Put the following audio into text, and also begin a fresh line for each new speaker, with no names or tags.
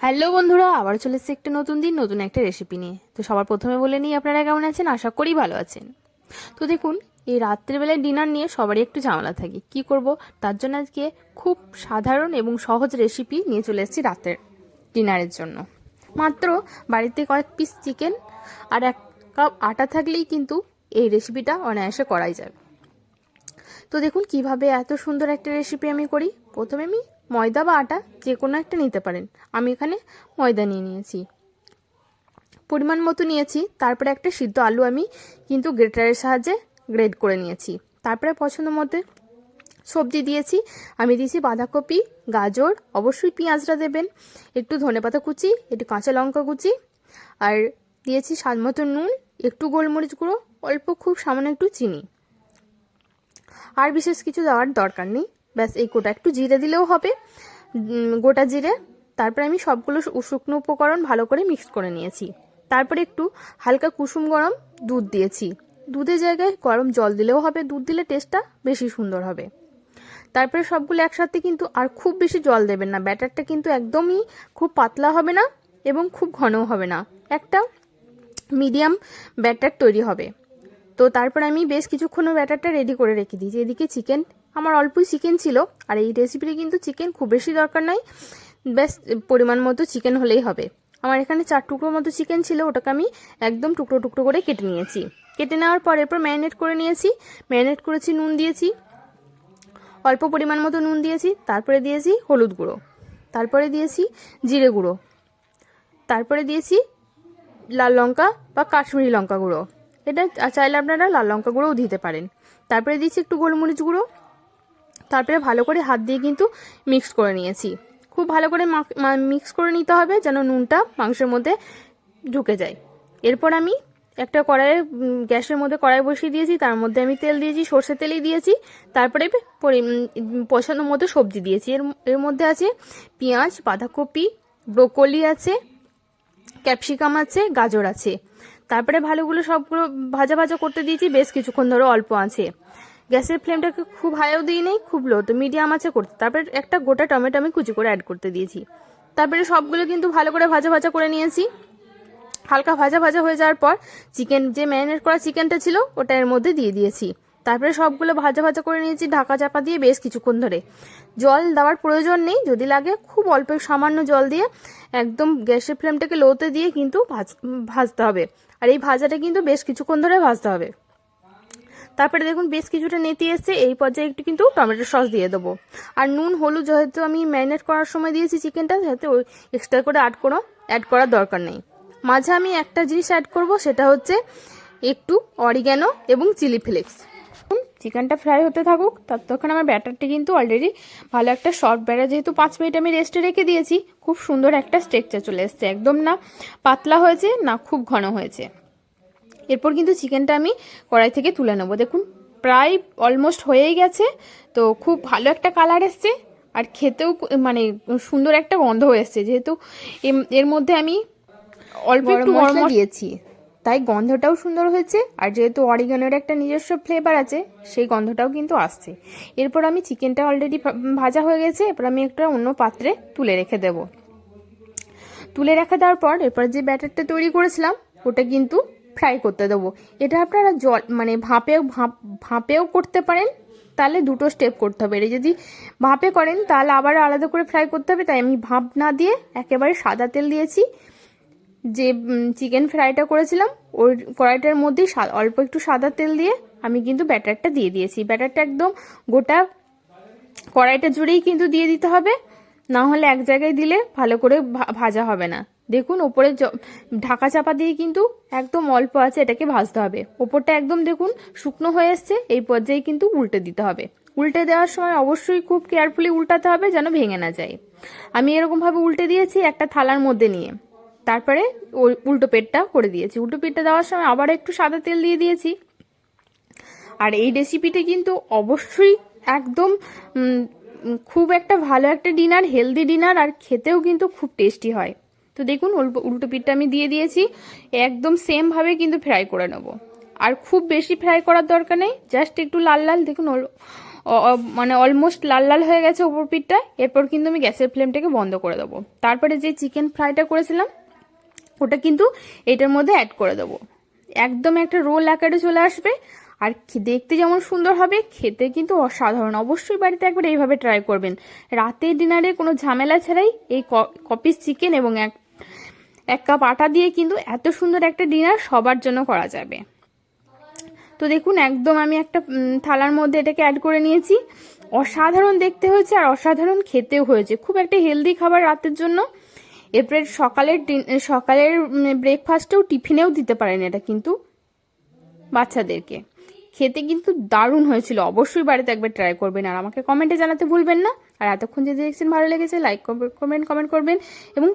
Hello বন্ধুরা আবার চলে এসেছে একটা নতুন দিন, নতুন একটা রেসিপি নিয়ে। তো সবার প্রথমে বলে নিই, আপনারা কেমন আছেন? আশা করি ভালো আছেন। তো দেখুন, এই রাত্রিবেলায় ডিনার নিয়ে সবারই একটু ঝামেলা থাকে। কি করব? তার জন্য আজকে খুব সাধারণ এবং সহজ রেসিপি নিয়ে চলে এসেছি রাতের ডিনারের জন্য। মাত্র বাড়িতে কয়েক পিস চিকেন আর এক কাপ আটা থাকলেই কিন্তু এই রেসিপিটা অনায়াসে করাই যাবে। তো দেখুন, কীভাবে এত সুন্দর একটা রেসিপি আমি করি। প্রথমে আমি ময়দা বা আটা যে কোনো একটা নিতে পারেন। আমি এখানে ময়দা নিয়ে নিয়েছি। পরিমাণ মতো নিয়েছি। তারপরে একটা সিদ্ধ আলু আমি কিন্তু গ্রেটারের সাহায্যে গ্রেড করে নিয়েছি। তারপরে পছন্দ মতো সবজি দিয়েছি। আমি দিয়েছি বাঁধাকপি, গাজর, অবশ্যই পেঁয়াজটা দেবেন, একটু ধনেপাতা কুচি, একটু কাঁচা লঙ্কা কুচি, আর দিয়েছি স্বাদ মতো নুন, একটু গোলমরিচ গুঁড়ো, অল্প খুব সামান্য একটু চিনি। আর বিশেষ কিছু দেওয়ার দরকার নেই। ব্যাস, এই গোটা একটু জিরে দিলেও হবে। গোটা জিরে। তারপরে আমি সবগুলো শুকনো উপকরণ ভালো করে মিক্স করে নিয়েছি। তারপরে একটু হালকা কুসুম গরম দুধ দিয়েছি। দুধের জায়গায় গরম জল দিলেও হবে। দুধ দিলে টেস্টটা বেশি সুন্দর হবে। তারপরে সবগুলো একসাথে কিন্তু আর খুব বেশি জল দেবেন না। ব্যাটারটা কিন্তু একদমই খুব পাতলা হবে না এবং খুব ঘনও হবে না। একটা মিডিয়াম ব্যাটার তৈরি হবে। তো তারপর আমি বেশ কিছুক্ষণ ব্যাটারটা রেডি করে রেখে দিয়েছি। এদিকে চিকেন আমার অল্পই চিকেন ছিল, আর এই রেসিপিতে কিন্তু চিকেন খুব বেশি দরকার নাই। বেশ পরিমাণ মতো চিকেন হলেই হবে। আমার এখানে চার টুকরো মতো চিকেন ছিল, ওটাকে আমি একদম টুকরো টুকরো করে কেটে নিয়েছি। কেটে নেওয়ার পর এরপর ম্যারিনেট করে নিয়েছি। ম্যারিনেট করেছি নুন দিয়েছি। অল্প পরিমাণ মতো নুন দিয়েছি। তারপরে দিয়েছি হলুদ গুঁড়ো। তারপরে দিয়েছি জিরে গুঁড়ো। তারপরে দিয়েছি লাল লঙ্কা বা কাশ্মীরি লঙ্কা গুঁড়ো। এটা চাইলে আপনারা লাল লঙ্কা গুঁড়োও দিতে পারেন। তারপরে দিয়েছি একটু গোলমরিচ গুঁড়ো। তারপরে ভালো করে হাত দিয়ে কিন্তু মিক্স করে নিয়েছি। খুব ভালো করে মিক্স করে নিতে হবে যেন নুনটা মাংসের মধ্যে ঢুকে যায়। এরপর আমি একটা কড়াইয়ে গ্যাসের মধ্যে কড়াই বসিয়ে দিয়েছি, তার মধ্যে আমি তেল দিয়েছি সর্ষে তেলই দিয়েছি, তারপরে পছন্দ মতো সবজি দিয়েছি। এর এর মধ্যে আছে পেঁয়াজ, বাঁধাকপি, ব্রোকলি আছে, ক্যাপসিকাম আছে, গাজর আছে। তারপরে ভালোগুলো সবগুলো ভাজা ভাজা করতে দিয়েছি, বেশ কিছুক্ষণ ধরে অল্প আছে। গ্যাসের ফ্লেমটাকে খুব হাইও দিই নেই, খুব লো তো মিডিয়াম আছে করতে। তারপরে একটা গোটা টমেটো আমি কুচি করে অ্যাড করতে দিয়েছি। তারপরে সবগুলো কিন্তু ভালো করে ভাজা ভাজা করে নিয়েছি। হালকা ভাজা ভাজা হয়ে যাওয়ার পর চিকেন যে ম্যারিনেট করা চিকেনটা ছিল, ওটা এর মধ্যে দিয়ে দিয়েছি। তারপরে সবগুলো ভাজা ভাজা করে নিয়েছি ঢাকা চাপা দিয়ে বেশ কিছুক্ষণ ধরে। জল দেওয়ার প্রয়োজন নেই, যদি লাগে খুব অল্প সামান্য জল দিয়ে একদম গ্যাসের ফ্লেমটাকে লোতে দিয়ে কিন্তু ভাজ- ভাজতে হবে। আর এই ভাজাটা কিন্তু বেশ কিছুক্ষণ ধরে ভাজতে হবে। তারপরে দেখুন বেশ কিছুটা নেতি এসছে, এই পর্যায়ে একটু কিন্তু টমেটো সস দিয়ে দেবো। আর নুন, হলুদ যেহেতু আমি ম্যারিনেট করার সময় দিয়েছি চিকেনটা, সেহেতু ওই এক্সট্রা করে অ্যাড কোনো অ্যাড করার দরকার নেই। মাঝে আমি একটা জিনিস অ্যাড করব, সেটা হচ্ছে একটু অরিগ্যানো এবং চিলি ফ্লেক্স চিকেনটা ফ্রাই হতে থাকুক ততক্ষণ আমার ব্যাটারটি কিন্তু অলরেডি ভালো একটা শর্ট ব্যাটার যেহেতু পাঁচ মিনিট আমি রেস্টে রেখে দিয়েছি, খুব সুন্দর একটা স্ট্রেকচার চলে এসছে। একদম না পাতলা হয়েছে, না খুব ঘন হয়েছে। এরপর কিন্তু চিকেনটা আমি কড়াই থেকে তুলে নেব। দেখুন প্রায় অলমোস্ট হয়েই গেছে তো খুব ভালো একটা কালার এসছে আর খেতেও মানে সুন্দর একটা গন্ধ এসছে। যেহেতু এম- এর মধ্যে আমি অল্প একটু গরম মশলা দিয়েছি তাই গন্ধটাও সুন্দর হয়েছে আর যেহেতু অরিগানোর একটা নিজস্ব ফ্লেভার আছে সেই গন্ধটাও কিন্তু আসছে। এরপর আমি চিকেনটা অলরেডি ভাজা হয়ে গেছে এরপর আমি একটা অন্য পাত্রে তুলে রেখে দেবো। তুলে রেখে দেওয়ার পর এরপর যে ব্যাটারটা তৈরি করেছিলাম ওটা কিন্তু ফ্রাই করতে দেবো। এটা আপনারা জল মানে ভাপেও ভাপ, ভাপেও করতে পারেন, তাহলে দুটো স্টেপ করতে হবে। এটা যদি ভাপে করেন, তাহলে আবার আলাদা করে ফ্রাই করতে হবে। তাই আমি ভাপ না দিয়ে একেবারে সাদা তেল দিয়েছি। যে চিকেন ফ্রাইটা করেছিলাম ওই কড়াইটার মধ্যেই অল্প একটু সাদা তেল দিয়ে আমি কিন্তু ব্যাটারটা দিয়ে দিয়েছি। ব্যাটারটা একদম গোটা কড়াইটা জুড়েই কিন্তু দিয়ে দিতে হবে। না হলে এক জায়গায় দিলে ভালো করে ভাজা হবে না। দেখুন, ওপরে ঢাকা চাপা দিয়ে কিন্তু একদম অল্প আছে, এটাকে ভাজতে হবে। ওপরটা একদম দেখুন শুকনো হয়ে এসছে, এই পর্যায়ে কিন্তু উল্টে দিতে হবে। উল্টে দেওয়ার সময় অবশ্যই খুব কেয়ারফুলি উল্টাতে হবে যেন ভেঙে না যায়। আমি এরকমভাবে উল্টে দিয়েছি একটা থালার মধ্যে নিয়ে। তারপরে ওই উল্টো পেটটা করে দিয়েছি। উল্টো পেটটা দেওয়ার সময় আবার একটু সাদা তেল দিয়ে দিয়েছি। আর এই রেসিপিটা কিন্তু অবশ্যই একদম খুব একটা ভালো একটা ডিনার হেলদি ডিনার আর খেতেও কিন্তু খুব টেস্টি হয়। তো দেখুন, উল্টো পিঠটা আমি দিয়ে দিয়েছি। একদম সেমভাবে কিন্তু ফ্রাই করে নেব। আর খুব বেশি ফ্রাই করার দরকার নেই জাস্ট একটু লাল লাল, দেখুন মানে অলমোস্ট লাল লাল হয়ে গেছে ওপর পিঠটা। এরপর কিন্তু আমি গ্যাসের ফ্লেমটাকে বন্ধ করে দেবো। তারপরে যে চিকেন ফ্রাইটা করেছিলাম, ওটা কিন্তু এটার মধ্যে অ্যাড করে দেবো। একদম একটা রোল আকারে চলে আসবে। আর দেখতে যেমন সুন্দর হবে, খেতে কিন্তু অসাধারণ। অবশ্যই বাড়িতে একবার এইভাবে ট্রাই করবেন। রাতের ডিনারে কোনো ঝামেলা ছাড়াই এই কপিস চিকেন এবং এক এক কাপ আটা দিয়ে কিন্তু এত সুন্দর একটা ডিনার সবার জন্য করা যাবে। তো দেখুন, একদম আমি একটা থালার মধ্যে এটাকে অ্যাড করে নিয়েছি। অসাধারণ দেখতে হয়েছে আর অসাধারণ খেতেও হয়েছে। খুব একটা হেলদি খাবার রাতের জন্য। এরপরে সকালের সকালের ব্রেকফাস্টেও টিফিনেও দিতে পারেন এটা কিন্তু বাচ্চাদেরকে। খেতে কিন্তু দারুণ হয়েছিল। অবশ্যই বাড়িতে একবার ট্রাই করবেন আর আমাকে কমেন্টে জানাতে ভুলবেন না। আর এতক্ষণ যদি দেখছেন ভালো লেগেছে লাইক করবেন কমেন্ট কমেন্ট করবেন এবং